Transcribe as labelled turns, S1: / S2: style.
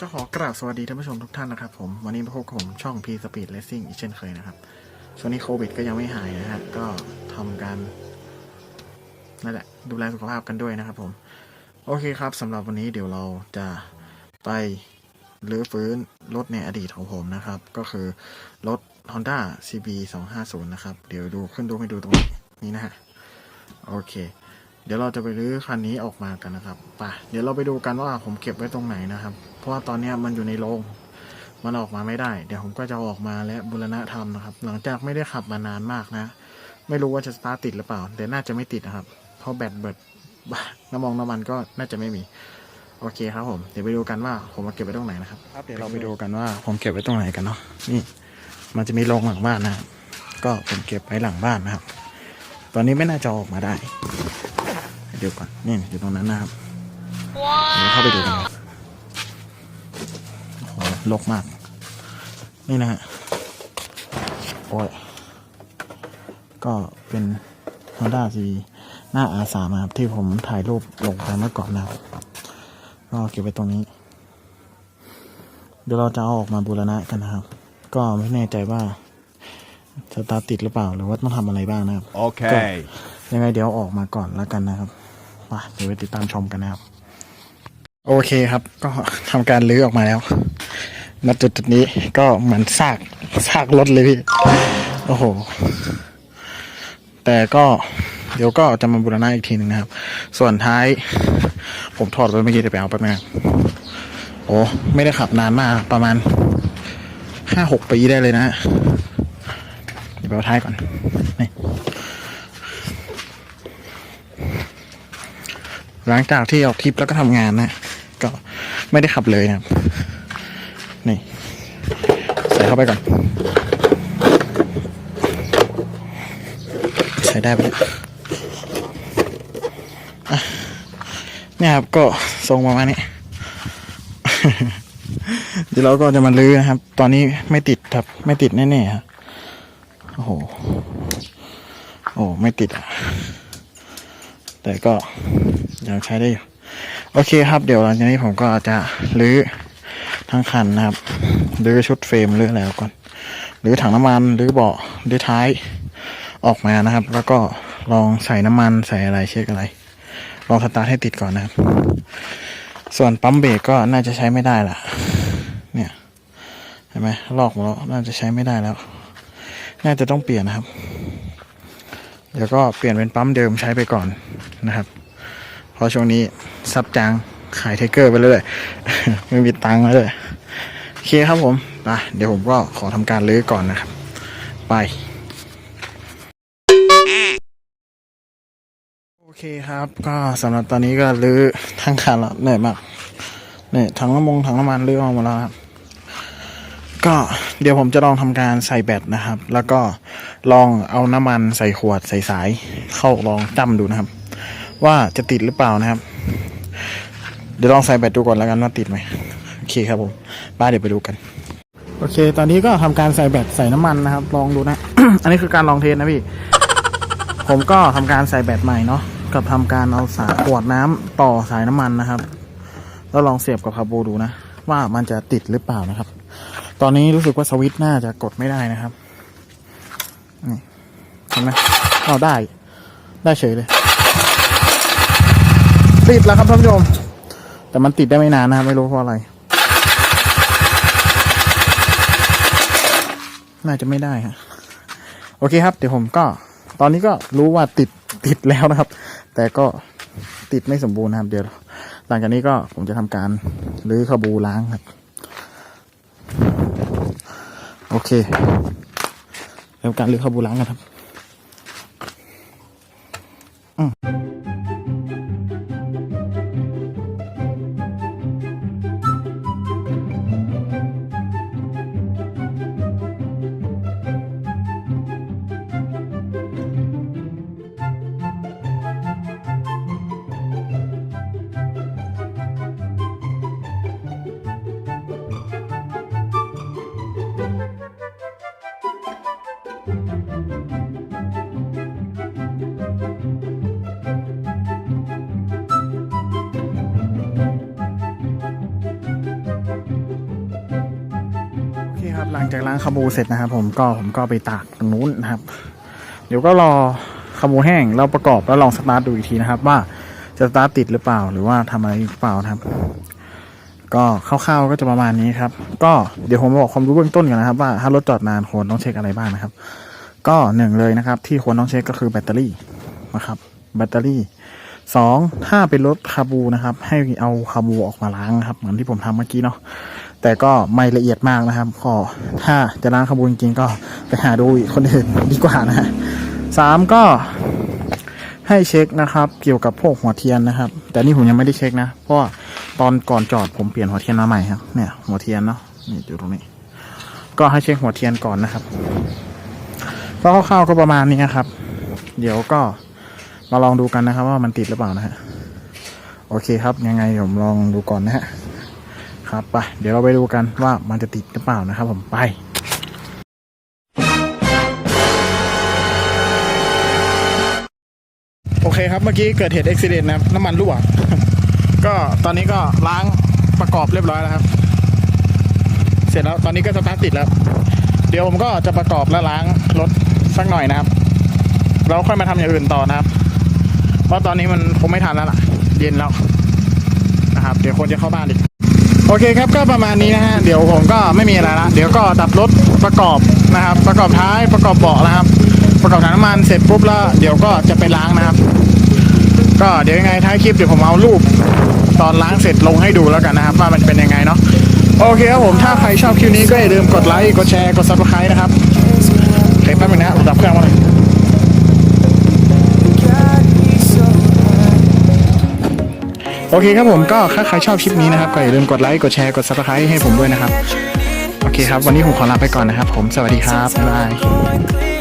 S1: ก็ขอกราบสวัสดีท่านผู้ชมทุกท่านนะครับผมวันนี้พบกับผมช่อง P Speed Racing อีกเช่นเคยนะครับช่วงนี้โควิดก็ยังไม่หายนะฮะก็ทำการนั่นแหละดูแลสุขภาพกันด้วยนะครับผม โอเคครับสำหรับวันนี้เดี๋ยวเราจะไปรื้อฟื้นรถในอดีตของผมนะครับ ก็คือรถ Honda CB 250 นะครับ เดี๋ยวดูขึ้นดูให้ดูตรงนี้นี่นะฮะโอเค เดี๋ยวเราจะไปรื้อคันนี้ออกมากันนะครับไปเดี๋ยวเราไปดูกันว่าผมเก็บไว้ตรงไหนนะครับ เพราะว่าตอนเนี้ยมันอยู่ในโรงมันออกมาไม่ได้ เดี๋ยวผมก็จะเอาออกมาและบูรณะทำนะครับ หลังจากไม่ได้ขับมานานมากนะ ไม่รู้ว่าจะสตาร์ทติดหรือเปล่า แต่น่าจะไม่ติดนะครับ เพราะแบตเบิดน้ำมองน้ำมันก็น่าจะไม่มี โอเคครับผม เดี๋ยวไปดูกันว่าผมมาเก็บไว้ตรงไหนนะครับครับ เดี๋ยวเราไปดูกันว่าผมเก็บไว้ตรงไหนกันเนาะ นี่ มันจะมีโรงหลังบ้านนะครับก็ผมเก็บไว้หลังบ้านนะครับ ตอนนี้ไม่น่าจะออกมาได้ เดี๋ยวก่อนนี่อยู่ตรงนั้นนะครับเดี๋ยวเข้าไปดูกันครับโอ้โหลกมาก นี่นะฮะโอ้ยก็เป็น Honda C หน้า R3 นะครับที่ผมถ่ายรูปลงไปเมื่อก่อนนะครับก็เก็บไว้ตรงนี้ เดี๋ยวเราจะเอาออกมาบูรณะกันนะครับ ก็ไม่แน่ใจว่าสตาร์ทติดหรือเปล่าหรือว่าต้องทำอะไรบ้างนะครับ
S2: Okay.
S1: ยังไงเดี๋ยวออกมาก่อนแล้วกันนะครับ ไปเดี๋ยวไปติดตามชมกันนะครับ โอเคครับ ก็ทำการลื้อออกมาแล้วณจุดจุดนี้ก็เหมือนซากซากรถเลยพี่โอ้โห แต่ก็เดี๋ยวก็จะมาบูรณะอีกทีหนึ่งนะครับ ส่วนท้าย ผมถอดไปเมื่อกี้เดี๋ยวไปเอาแป๊บนึงครับโอ้ไม่ได้ขับนานมากประมาณห้าหกปีได้เลยนะเดี๋ยวไปเอาท้ายก่อนนี่ หลังจากที่ออกทริปแล้วก็ทำงานนะ ก็ไม่ได้ขับเลยนะครับ นี่ ใส่เข้าไปก่อน ใส่ได้ไปแล้วอะเนี่ยครับก็ทรงประมาณนี้ เดี๋ยวเราก็จะมาลื้อนะครับ ตอนนี้ไม่ติดครับ ไม่ติดแน่ๆครับโอ้โห โอ้ไม่ติดอะ แต่ก็ ยังใช้ได้อยู่ โอเคครับ เดี๋ยวหลังจากนี้ผมก็จะรื้อทั้งคันนะครับรื้อชุดเฟรมรื้ออะไรก่อนรื้อถังน้ำมันรื้อเบาะรื้อท้ายออกมานะครับ แล้วก็ลองใส่น้ำมันใส่อะไรเช็คอะไร ลองสตาร์ทให้ติดก่อนนะครับ ส่วนปั๊มเบรกก็น่าจะใช้ไม่ได้ละเนี่ยเห็นไหมลอกหมดแล้วน่าจะใช้ไม่ได้แล้ว น่าจะต้องเปลี่ยนนะครับ เดี๋ยวก็เปลี่ยนเป็นปั๊มเดิมใช้ไปก่อนนะครับ เพราะช่วงนี้ซับจางขายเทเกอร์ไปเรื่อยๆไม่มีตังค์เลยโอเคครับผมไปเดี๋ยวผมก็ขอทำการลื้อก่อนนะครับ ไป โอเคครับ ก็สำหรับตอนนี้ก็ลื้อทั้งคันแล้วเหนื่อยมากเนี่ยถังน้ำมงถังน้ำมันลื้อออกมดแล้วครับก็เดี๋ยวผมจะลองทำการใส่แบตนะครับ แล้วก็ลองเอาน้ำมันใส่ขวดใส่สาย เข้าลองจ้ำดูนะครับ ว่าจะติดหรือเปล่านะครับ เดี๋ยวลองใส่แบตดูก่อนแล้วกันว่าติดไหมโอเคครับผมบ้าเดี๋ยวไปดูกัน โอเค ตอนนี้ก็ทำการใส่แบตใส่น้ำมันนะครับ ลองดูนะ อันนี้คือการลองเทสนะพี่ ผมก็ทำการใส่แบตใหม่เนาะกับทำการเอาสายขวดน้ำต่อสายน้ำมันนะครับ แล้วลองเสียบกับคาบูดูนะ ว่ามันจะติดหรือเปล่านะครับ ตอนนี้รู้สึกว่าสวิตช์น่าจะกดไม่ได้นะครับนี่เห็นไหมเอาได้ ได้เฉยเลย ติดแล้วครับท่านผู้ชม แต่มันติดได้ไม่นานนะครับ ไม่รู้เพราะอะไร น่าจะไม่ได้ฮะโอเคครับ เดี๋ยวผมก็ ตอนนี้ก็รู้ว่าติดติดแล้วนะครับ แต่ก็ติดไม่สมบูรณ์นะครับ เดี๋ยว หลังจากนี้ก็ผมจะทำการรื้อขบูล้างครับ โอเคเริ่มการรื้อขบูล้างกันครับโางคาบูเสร็จนะครับ ผมก็ผมก็ไปตากตรงนู้นนะครับ เดี๋ยวก็รอคาบูแห้งแล้วประกอบแล้วลองสตาร์ทดูอีกทีนะครับ ว่าจะสตาร์ทติดหรือเปล่า หรือว่าทำอะไรหรือเปล่านะครับ ก็คร่าวๆก็จะประมาณนี้ครับ ก็เดี๋ยวผมบอกความรู้เบื้องต้นกันนะครับ ว่าถ้ารถจอดนานควรต้องเช็คอะไรบ้างนะครับ ก็หนึ่งเลยนะครับ ที่ควรต้องเช็คก็คือแบตเตอรี่นะครับแบตเตอรี่สองถ้าเป็นรถคาบูนะครับ ให้เอาคาบูออกมาล้างนะครับ เหมือนที่ผมทำเมื่อกี้เนาะ แต่ก็ไม่ละเอียดมากนะครับก็ถ้าจะล้างคาบูจริงก็ไปหาดูคนอื่นดีกว่านะฮะสามก็ให้เช็คนะครับ เกี่ยวกับพวกหัวเทียนนะครับ แต่นี่ผมยังไม่ได้เช็คนะเพราะตอนก่อนจอดผมเปลี่ยนหัวเทียนมาใหม่ครับเนี่ยหัวเทียนเนาะนี่อยู่ตรงนี้ ก็ให้เช็คหัวเทียนก่อนนะครับก็คร่าวๆก็ประมาณนี้ครับ เดี๋ยวก็มาลองดูกันนะครับ ว่ามันติดหรือเปล่านะฮะโอเคครับยังไงผมลองดูก่อนนะฮะ ครับไปเดี๋ยวเราไปดูกันว่ามันจะติดหรือเปล่านะครับผมไปโอเคครับเมื่อกี้เกิดเหตุอุบิเหตุนะครับน้ำมันรั่ว ก็ตอนนี้ก็ล้างประกอบเรียบร้อยแล้วครับ เสร็จแล้วตอนนี้ก็สตาร์ทติดแล้ว เดี๋ยวผมก็จะประกอบและล้างรถสักหน่อยนะครับแล้วค่อยมาทำอย่างอื่นต่อนะครับ เพราะตอนนี้มันคงไม่ทันแล้วล่ะ เย็นแล้วนะครับ เดี๋ยวคนจะเข้าบ้านอีก โอเคครับก็ประมาณนี้นะฮะเดี๋ยวผมก็ไม่มีอะไรละเดี๋ยวก็ดับรถประกอบนะครับ ประกอบท้ายประกอบเบาะนะครับ ประกอบถังน้ำมันเสร็จปุ๊บแล้วเดี๋ยวก็จะไปล้างนะครับ ก็เดี๋ยวยังไงท้ายคลิปเดี๋ยวผมเอารูปตอนล้างเสร็จลงให้ดูแล้วกันนะครับ ว่ามันเป็นยังไงเนาะโอเคครับผมถ้าใครชอบคลิปนี้ก็อย่าลืมกดไลค์กดแชร์กดซับสไครต์นะครับโอเคแป๊บนึงนะผมดับเครื่องมาเลย โอเคครับผมก็ถ้าใครชอบคลิปนี้นะครับก็อย่าลืมกดไลค์กดแชร์กดซับสไครต์ให้ผมด้วยนะครับ โอเคครับ วันนี้ผมขอลาไปก่อนนะครับ ผมสวัสดีครับบ๊ายบาย